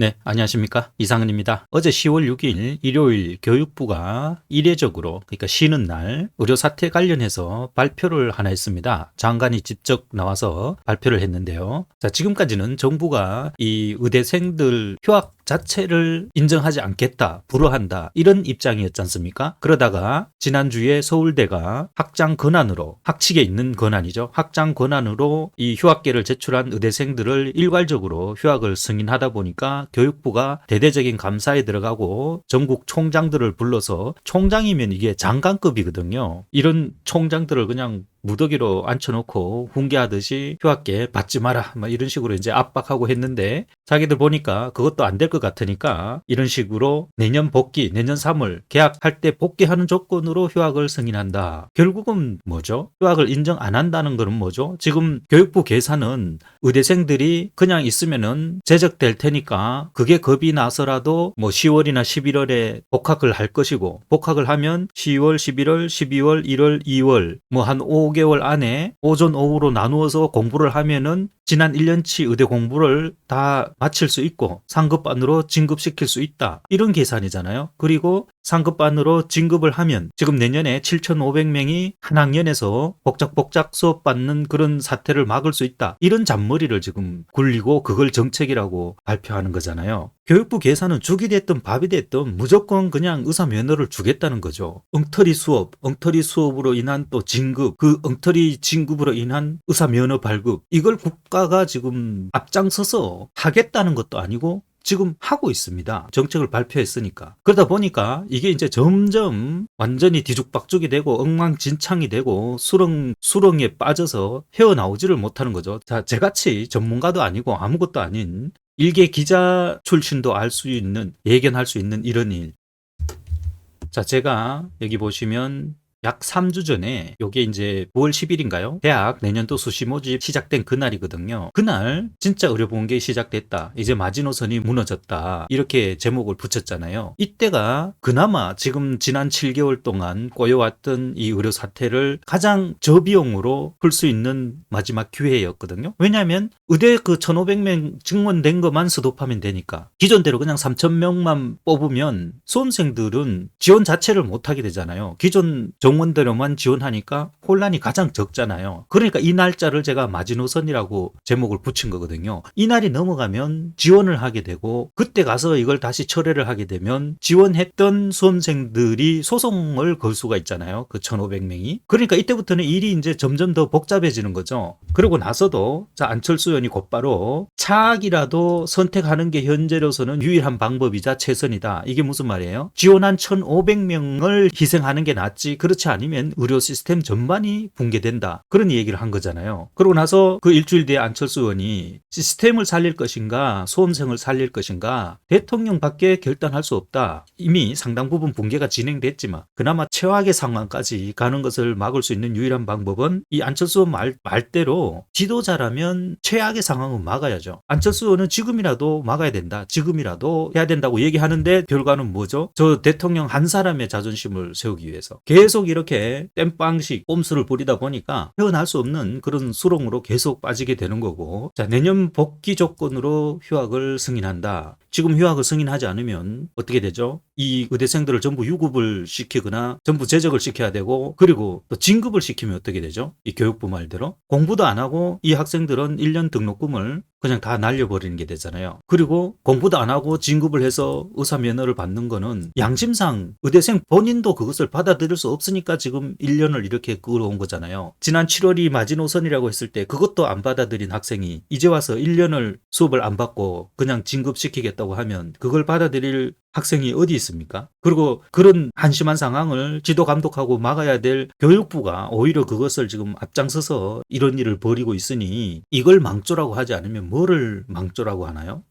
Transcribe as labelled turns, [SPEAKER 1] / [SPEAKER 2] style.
[SPEAKER 1] 네, 안녕하십니까. 이상은입니다. 어제 10월 6일 일요일 교육부가 이례적으로, 그러니까 쉬는 날, 의료 사태 관련해서 발표를 하나 했습니다. 장관이 직접 나와서 발표를 했는데요. 자, 지금까지는 정부가 이 의대생들 휴학 자체를 인정하지 않겠다, 불허한다, 이런 입장이었지 않습니까? 그러다가 지난주에 서울대가 학장 권한으로, 학칙에 있는 권한이죠. 학장 권한으로 이 휴학계를 제출한 의대생들을 일괄적으로 휴학을 승인하다 보니까 교육부가 대대적인 감사에 들어가고 전국 총장들을 불러서 총장이면 이게 장관급이거든요. 이런 총장들을 그냥 무더기로 앉혀놓고 훈계하듯이 휴학계 받지 마라 막 이런 식으로 이제 압박하고 했는데 자기들 보니까 그것도 안 될 것 같으니까 이런 식으로 내년 복귀 내년 3월 계약할 때 복귀하는 조건으로 휴학을 승인한다. 결국은 뭐죠? 휴학을 인정 안 한다는 거는 뭐죠? 지금 교육부 계산은 의대생들이 그냥 있으면은 제적될 테니까 그게 겁이 나서라도 뭐 10월이나 11월에 복학을 할 것이고 복학을 하면 10월, 11월, 12월, 1월, 2월 뭐 한 5개월 안에 오전 오후로 나누어서 공부를 하면은 지난 1년치 의대 공부를 다 마칠 수 있고 상급반으로 진급시킬 수 있다. 이런 계산이잖아요. 그리고 상급반으로 진급을 하면 지금 내년에 7,500명이 한 학년에서 복작복작 수업 받는 그런 사태를 막을 수 있다. 이런 잔머리를 지금 굴리고 그걸 정책이라고 발표하는 거잖아요. 교육부 계산은 죽이 됐든 밥이 됐든 무조건 그냥 의사 면허를 주겠다는 거죠. 엉터리 수업, 엉터리 수업으로 인한 또 진급, 그 엉터리 진급으로 인한 의사 면허 발급, 이걸 국가가 지금 앞장서서 하겠다는 것도 아니고 지금 하고 있습니다. 정책을 발표했으니까. 그러다 보니까 이게 이제 점점 완전히 뒤죽박죽이 되고 엉망진창이 되고 수렁, 수렁에 빠져서 헤어나오지를 못하는 거죠. 자, 저같이 전문가도 아니고 아무것도 아닌 일개 기자 출신도 알 수 있는, 예견할 수 있는 이런 일. 자, 제가 여기 보시면 약 3주 전에 요게 이제 9월 10일인가요? 대학 내년도 수시 모집 시작된 그날이거든요. 그날 진짜 의료보험계 시작됐다. 이제 마지노선이 무너졌다. 이렇게 제목을 붙였잖아요. 이때가 그나마 지금 지난 7개월 동안 꼬여왔던 이 의료 사태를 가장 저비용으로 풀 수 있는 마지막 기회였거든요. 왜냐하면 의대 그 1,500명 증원된 것만 스톱하면 되니까 기존대로 그냥 3,000명만 뽑으면 수험생들은 지원 자체를 못하게 되잖아요. 기존 정원대로만 지원하니까 혼란이 가장 적잖아요. 그러니까 이 날짜를 제가 마지노선이라고 제목을 붙인 거거든요. 이 날이 넘어가면 지원을 하게 되고 그때 가서 이걸 다시 철회를 하게 되면 지원했던 수험생들이 소송을 걸 수가 있잖아요. 그 1,500명이. 그러니까 이때부터는 일이 이제 점점 더 복잡해지는 거죠. 그러고 나서도 자 안철수 의원이 곧바로 차악이라도 선택하는 게 현재로서는 유일한 방법이자 최선이다. 이게 무슨 말이에요? 지원한 1,500명을 희생하는 게 낫지. 그렇지 않으면 의료 시스템 전반이 붕괴된다. 그런 얘기를 한 거잖아요. 그러고 나서 그 일주일 뒤에 안철수 의원이 시스템을 살릴 것인가, 수험생을 살릴 것인가, 대통령밖에 결단할 수 없다. 이미 상당 부분 붕괴가 진행됐지만 그나마 최악의 상황까지 가는 것을 막을 수 있는 유일한 방법은 이 안철수 말, 말대로 지도자라면 최악 의 상황은 막아야죠. 안철수 의원은 지금이라도 막아야 된다. 지금이라도 해야 된다고 얘기하는데 결과는 뭐죠? 저 대통령 한 사람의 자존심을 세우기 위해서 계속 이렇게 땜빵식 꼼수를 부리다 보니까 헤어날 수 없는 그런 수렁으로 계속 빠지게 되는 거고 자 내년 복귀 조건으로 휴학을 승인한다. 지금 휴학을 승인하지 않으면 어떻게 되죠? 이 의대생들을 전부 유급을 시키거나 전부 재적을 시켜야 되고 그리고 또 진급을 시키면 어떻게 되죠? 이 교육부 말대로 공부도 안 하고 이 학생들은 1년 등록금을 그냥 다 날려버리는 게 되잖아요. 그리고 공부도 안 하고 진급을 해서 의사 면허를 받는 거는 양심상 의대생 본인도 그것을 받아들일 수 없으니까 지금 1년을 이렇게 끌어온 거잖아요. 지난 7월이 마지노선이라고 했을 때 그것도 안 받아들인 학생이 이제 와서 1년을 수업을 안 받고 그냥 진급시키겠다고 하면 그걸 받아들일 학생이 어디 있습니까? 그리고 그런 한심한 상황을 지도 감독하고 막아야 될 교육부가 오히려 그것을 지금 앞장서서 이런 일을 벌이고 있으니 이걸 망조라고 하지 않으면 뭐를 망조라고 하나요?